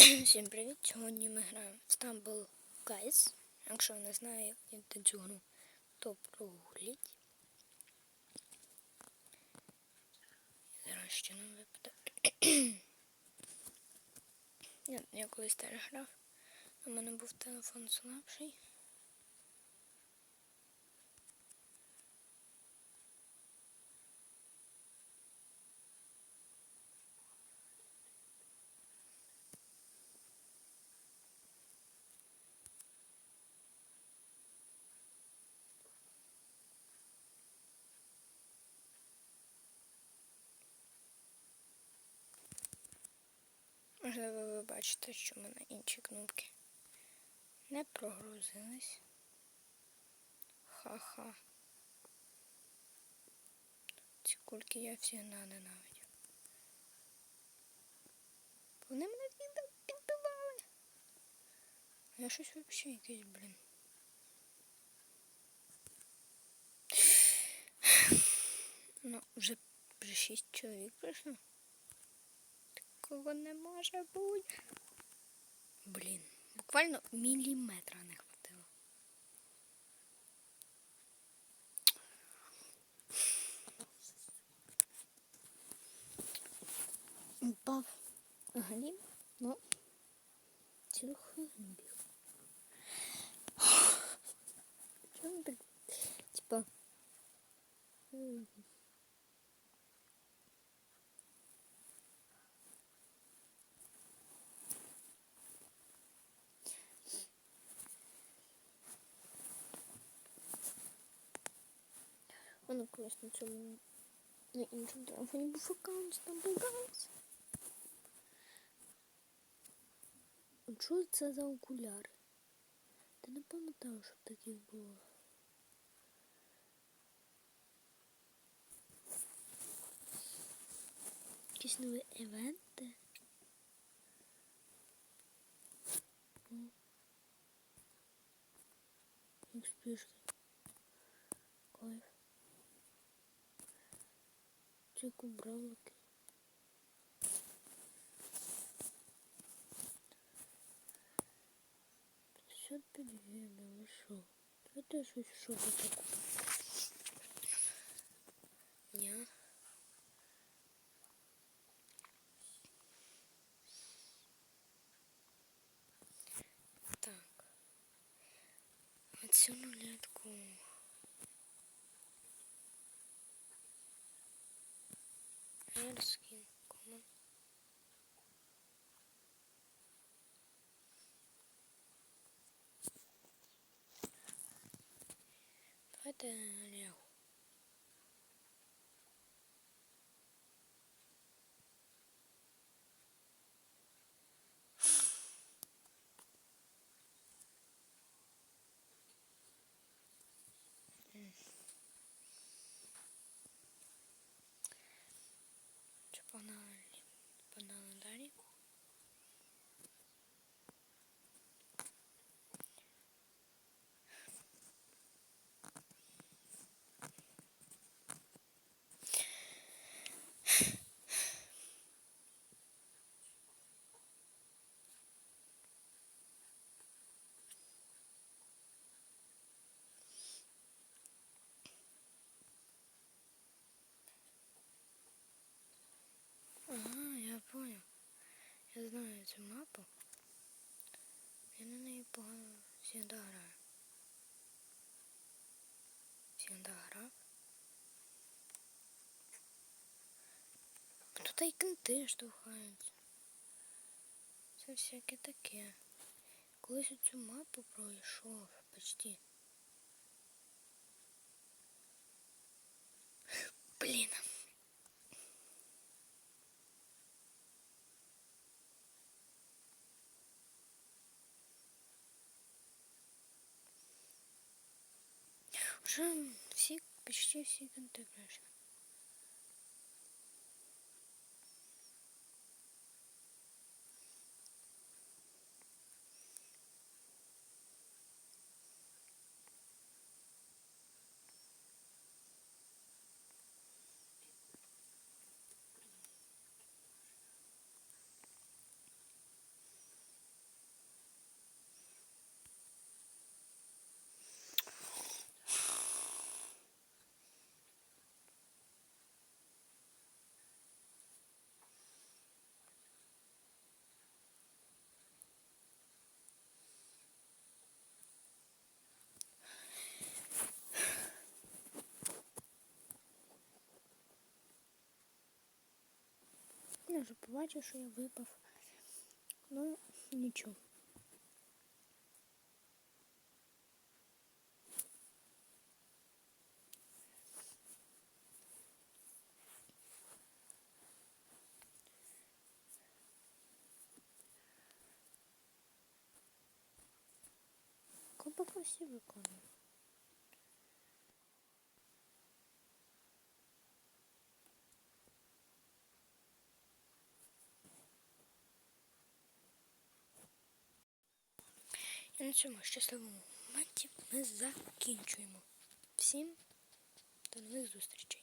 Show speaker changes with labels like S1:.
S1: Всім привіт! Сьогодні ми граємо в Stumble Guys. Якщо ви не знаєте цю гру, то прогуліть. Зараз ще нам випаде. я, я колись теж грав. У мене був телефон слабший. Можливо, ви бачите, що в мене інші кнопки не прогрузились. Ха-ха. Ці кульки я всі ненавидю. Вони мене підбивали. Я щось взагалі якийсь, блін. Ну, вже, вже шість чоловік прийшло. Такого не може бути. Блін, буквально міліметра не хватило. Упав гліб, ну, цілу хвилину біг. Чому так? Типа. М, Воно колись на цьому на іншому телефоні був аккаунт там був ганс. Що це за окуляри? Ти не пам'ятав, що таких було. Якісь нові івенти. Як спішки. Кайф. Ці кубралики. Пятьдесят пельменей, ви що? Давайте щось що таке. Ня. Так. Оцю рулетку. Ерскін, коман. Давайте лягу. Bana öyle. Знаю цю мапу. Я на неї погано завжди граю. Завжди грав. Тут і кенти штовхаються. Це всяке таке. Колись цю мапу пройшов почти. Блін. Уже всі, почти всі конти пройшли. Я вже побачив, що я випав. Ну, нічого. Кого всі виконує? На цьому щасливому моменті ми закінчуємо. Всім до нових зустрічей!